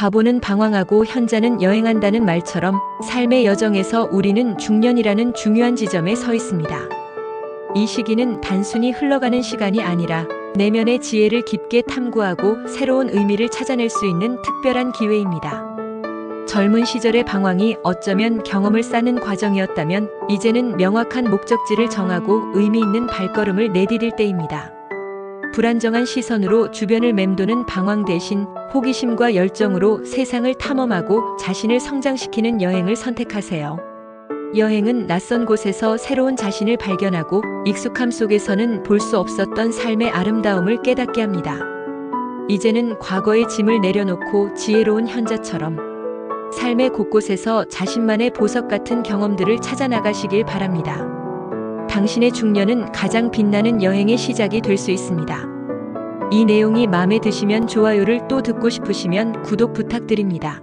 바보는 방황하고 현자는 여행한다는 말처럼 삶의 여정에서 우리는 중년이라는 중요한 지점에 서 있습니다. 이 시기는 단순히 흘러가는 시간이 아니라 내면의 지혜를 깊게 탐구하고 새로운 의미를 찾아낼 수 있는 특별한 기회입니다. 젊은 시절의 방황이 어쩌면 경험을 쌓는 과정이었다면 이제는 명확한 목적지를 정하고 의미 있는 발걸음을 내디딜 때입니다. 불안정한 시선으로 주변을 맴도는 방황 대신 호기심과 열정으로 세상을 탐험하고 자신을 성장시키는 여행을 선택하세요. 여행은 낯선 곳에서 새로운 자신을 발견하고 익숙함 속에서는 볼 수 없었던 삶의 아름다움을 깨닫게 합니다. 이제는 과거의 짐을 내려놓고 지혜로운 현자처럼 삶의 곳곳에서 자신만의 보석 같은 경험들을 찾아 나가시길 바랍니다. 당신의 중년은 가장 빛나는 여행의 시작이 될 수 있습니다. 이 내용이 마음에 드시면 좋아요를 또 듣고 싶으시면 구독 부탁드립니다.